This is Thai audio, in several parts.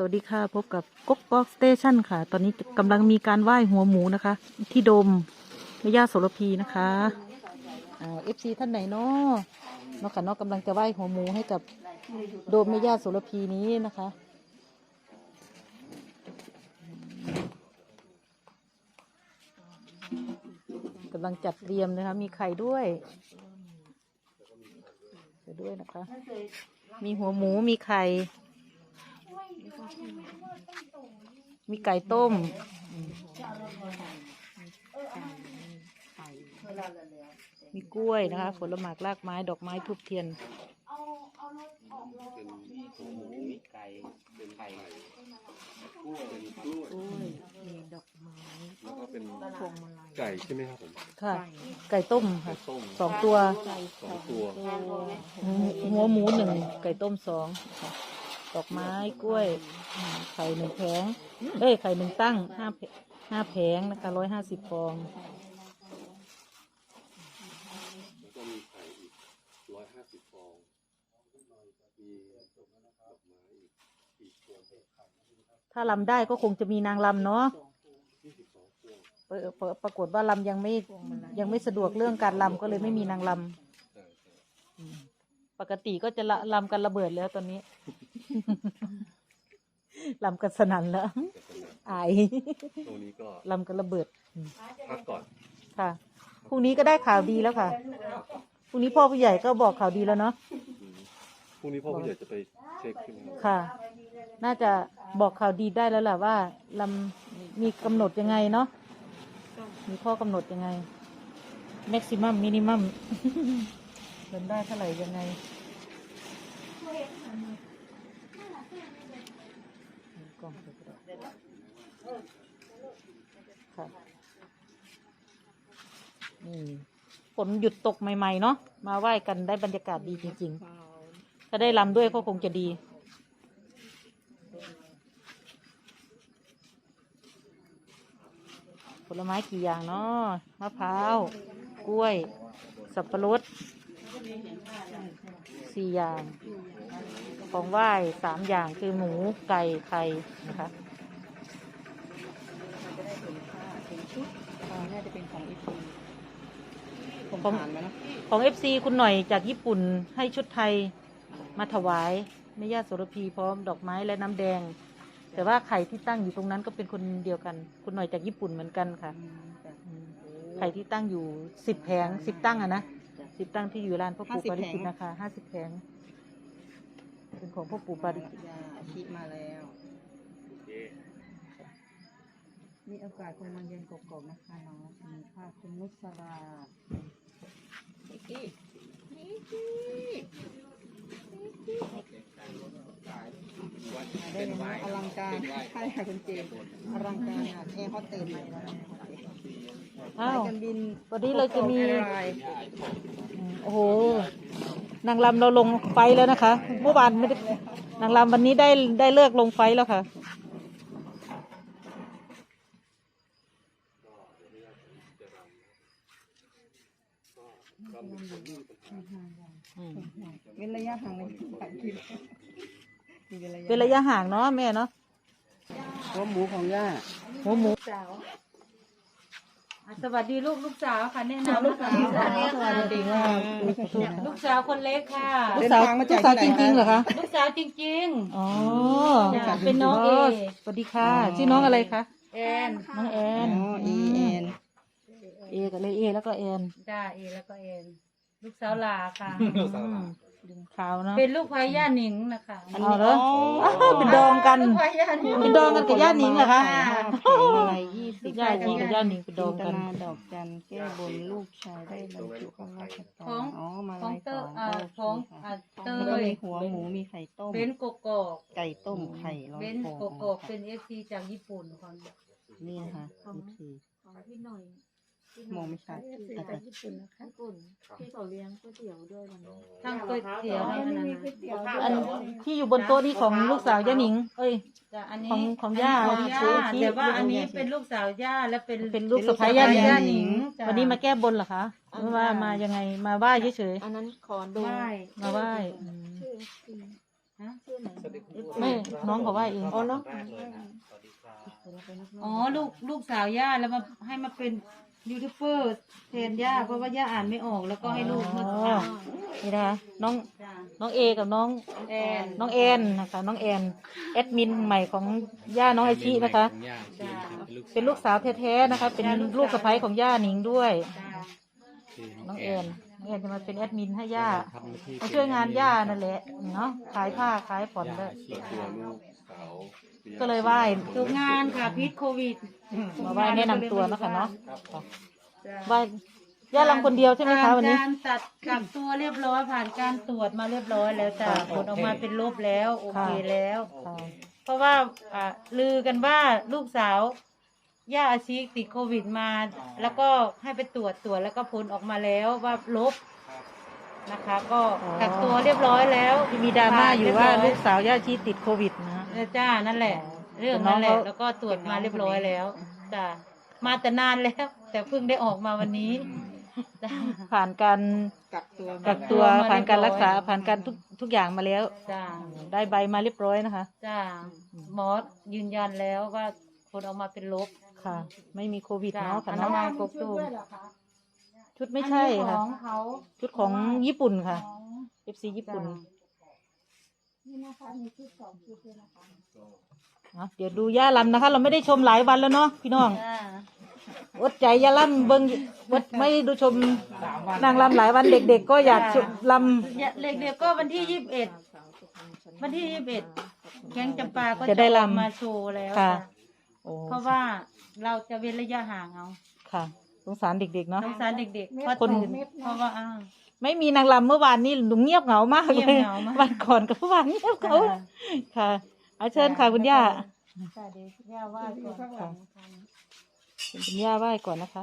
สวัสดีค่ะ พบกับก๊กก๊อกสเตชันค่ะ ตอนนี้กำลังมีการไหว้หัวหมูนะคะ ที่โดมแม่ย่าโสระพีนะคะอ่าเอฟซีท่านไหนเนาะเนาะค่ะเนาะกำลังจะไหว้หัวหมูให้กับโดมแม่ย่าโสระพีนี้นะคะ กำลังจัดเตรียมนะคะ มีไข่ด้วยด้วยนะคะ มีหัวหมูมีไข่ มีไก่ต้ม มีกล้วยนะคะผลหมากรากไม้ดอกไม้ทูบเทียนเป็นหัวหมูไก่เป็นไข่กล้วยเป็นกล้วยมีดอกไม้แล้วก็เป็นพวงมาลัยไก่ใช่ไหมครับผมค่ะ ไก่ต้มค่ะสองตัวสองตัวหัวหมูหนึ่งไก่ต้มสองค่ะ ดอกไม้กล้วยอืมไข่หนึ่งแผงเอ้ยไข่หนึ่งตั้งห้าแผห้าแผงนะคะร้อยห้าสิบฟอง แล้วก็มีไข่อีกร้อยห้าสิบฟองมีดอกไม้อีกอีกพวงถ้าลำได้ก็คงจะมีนางลำเนาะยี่สิบสองพวงเปิดเปิดปรากฏว่าลำยังไม่ยังไม่สะดวกเรื่องการลำก็เลยไม่มีนางลใช่ใช่ำ ปกติก็จะละลำกันระเบิดแล้วตอนนี้ ลำกันสนั่นแล้วแต่ขนาดอายตรงนี้ก็ลำกันระเบิดพักก่อนค่ะพรุ่งนี้ก็ได้ข่าวดีแล้วค่ะพรุ่งนี้พ่อผู้ใหญ่ก็บอกข่าวดีแล้วเนาะอืมพรุ่งนี้พ่อผู้ใหญ่จะไปเช็คใช่ไหมครับค่ะ น่าจะบอกข่าวดีได้แล้วแหละว่าลำมีกำหนดยังไงเนาะมีข้อกำหนดยังไง maximum minimum เดินได้เท่าไหร่ยังไงกล่องไปก็ได้ค่ะนี่ฝนหยุดตกใหม่ๆเนาะมาไหว้กันได้บรรยากาศดีจริง ๆ ถ้าได้ลำด้วยก็คงจะดีผลไม้กี่อย่างเนาะมะพร้าว กล้วย สับปะรด สี่อย่าง ของไหว้สามอย่างคือหมูไก่ไข่นะคะน่าจะเป็นของอีพีผมของผ่านมานะของเอฟซีคุณหน่อยจากญี่ปุ่นให้ชุดไทยมาถวายแม่ย่าโสระพีพร้อมดอกไม้และน้ำแดง แต่ว่าไข่ที่ตั้งอยู่ตรงนั้นก็เป็นคนเดียวกัน คุณหน่อยจากญี่ปุ่นเหมือนกันค่ะอืมไข่ที่ตั้งอยู่สิบแผงสิบตั้งอะนะ สิบตั้งที่อยู่ร้านพ่อปู่ปาริจิตนะคะห้าสิบแผงเป็นของพ่อปู่ปาริจิตยาชิมาแล้วโอเคมีโอกาสคงมาเรียนกบๆนะคะน้องมีค่ะคุณนุสราอีกได้ยังไงอลังการใช่ค่ะคุณเจมส์อลังการอะแอร์ฮอตเตสใหม่แล้วนะอ้าวสายการบินวันนี้เราจะมีแโอ้โหนางรำเราลงไฟแล้วนะคะ เมื่อวานไม่ได้นางรำวันนี้ได้ได้เลิกลงไฟแล้วค่ะเว้นระยะห่างในการกินมีเว้นระยเป็นระยะห่างเนาะแม่เนาะหัวหมูของย่าหัวหมูสาว สวัสดีลูกลูกสาวค่ะแนะนำลูกสาวสวัสดีค่ะลูกสาวคนเล็กค่ะ ลูกสาวลูกสาวจริงๆเหรอคะลูกสาวจริงอ๋อจ้ะเป็นน้องเอสวัสดีค่ะชื่อน้องอะไรคะๆแอนน้องแออ๋นอเอเอ็นเอกับเลยเอแล้วก็แอนจ้าเอแล้วก็แอนลูกสาวหลาค่ะ อืม ดึงขาวเนาะเป็นลูกพายย่าหนิงนะคะเอาเหรออ้าวเป็นดองกันลูกพายย่าหนิงเป็นดองกันกับย่าหนิงเหรอคะอะไรยี่สิบย่าหนิงกับย่าหนิงเป็นดองกันจิตนาดอกจันแก้บนลูกชายได้บรรจุข้าราชกาของรอ๋อมาของลายเตก่ออนอ่าโอเคของค่ะอ่าเตแล้วก็ยมีหัวหมูมีไข่ต้มเบนกกอกไก่ต้มไข่ร้อนเบนฟองกกอกเป็นเอฟซีจากญี่ปุ่นคนนี่นะคะยี่สิบของพี่หน่อย มองไม่ชัด ซื้อจากญี่ปุ่นนะคะญี่ปุ่นที่เขาเลี้ยงก๋วยเตี๋ยวด้วยวันนี้ทั้งก๋วยเตี๋ยวทั้งอะไรมีก๋วยเตี๋ยวอันที่อยู่บนโต๊ะนี่ของลูกสาวย่าหนิง เอ้ยจ้ะอันของนี้ของย่าของย่าซื้อที่แต่ว่าอันนี้เป็นลูกสาวย่าและเป็นเป็นลูกสะใภ้ย่าหนิงย่าหนิง จ้ะ วันนี้มาแก้บนเหรอคะหรือว่ามายังไงมาไหว้เฉยอันนั้นขอดูไหว้ๆมาไหว้อืม ชื่อจริงฮะ ชื่อไหนไม่น้องเขาว่าเอง อ๋อเนาะอ๋อลูกลูกสาวย่าแล้วมาให้มาเป็น ยูทูบเบอร์แทนย่าเพราะว่าย่าอ่านไม่ออกแล้วก็ให้ลูกมาอ๋อ นี่นะคะน้องจ้ะน้องเอกับน้อง แอนน้องแอนนะคะน้องแอนแอดมินใหม่ของย่าน้องไอชินะคะเป็นลูกสาวแท้ๆนะคะ เป็นลูกสะใภ้ของย่าหนิงด้วย จ้ะน้องแอนน้องแอนจะมาเป็นแอดมินให้ย่ามาช่วยงานย่านั่นแหละเนาะขายผ้าขายผ่อนด้วยตัวลูกสาว ก็เลยไหว้ทุกงานค่ะพิษโควิดมาไหว้แนะนำตัวเนาะคะเนาะจ้ะไหว้ย่าลำคนเดียวใช่ไหมคะวันนี้ ผ่านการตัดกักตัวเรียบร้อยผ่านการตรวจมาเรียบร้อยแล้วจ้ะผลออกมาเป็นลบแล้วโอเคแล้ว ค่ะเพราะว่าอ่าลือกันว่าลูกสาว ย่าอาชีติดโควิดมา แล้วก็ให้ไปตรวจตรวจแล้วก็ผลออกมาแล้วว่าลบนะคะ ก็กักตัวเรียบร้อยแล้วที่มีดราม่าอยู่ว่าเรีบร้ลูกสาวย่าชีติดโควิดนะ เออจ้านั่นแหละ เรื่องนั่นแหละ แล้วก็ตรวจมาเรียบร้อยแล้วจ้ามาแต่นานแล้ว แต่เพิ่งได้ออกมาวันนี้จ้าผ่านการกักตัวกักตัวมาเรียบร้อยผ่านการรักษาผ่านการทุกทุกอย่างมาแล้วจ้าได้ใบมาเรียบร้อยนะคะจ้าหมอยืนยันแล้วว่าผลออกมาเป็นลบค่ะ ไม่มีโควิดจ้าเนาะค่ะอนาเนาะมัยกบตูมชุดไม่ใช่อันนี้ค่ะของเขาชุดของญี่ปุ่นค่ะ FC ญี่ปุ่น นี่นะคะมีชุดสองชุดด้วยนะคะอะเดี๋ยวดูย่าลำนะคะ เราไม่ได้ชมหลายวันแล้วเนาะพี่น้องจ้าอดใจย่าลำเบิ้งอดไม่ดูชมนางลำหลายวันเด็ก ๆ ก็อยากชมลเนี่ยเด็กๆก็วันที่ยี่สิบเอ็ดวันที่ยี่สิบเอ็ดแก๊งจำปาก็จะได้ลำออกมาโชว์แล้วค่ะจ้ะำโอ้เพราะว่าเราจะเว้นระยะห่างเอาค่ะ สงสารเด็กๆเนาะ สงสารเด็กๆเพราะคนตื่นเพราะว่าอ้าว ไม่มีนางลำเมื่อวานนี้หนูเงียบเหงามากเงียบเลยเหงามาก วันก่อนกับเมื่อวานเงียบเหงาค่ะเอาเชิญค่ะคุณย่าค่ะเดี๋ยวย่าว่าก่อนค่ะคุณย่าไหว้ก่อนนะคะ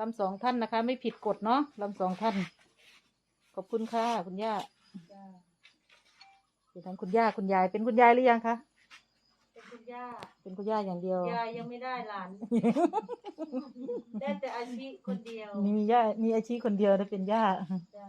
ลำสองท่านนะคะ ไม่ผิดกฎเนาะลำสองท่าน ขอบคุณค่ะคุณย่า เป็นทั้งคุณย่าคุณยายเป็นคุณยายหรือยังคะเป็นคุณย่าเป็นคุณย่าอย่างเดียวยายยังไม่ได้หลาน ได้แต่อาชีพคนเดียว มีมีย่ามีอาชีพคนเดียวนะเป็นย่าจ้า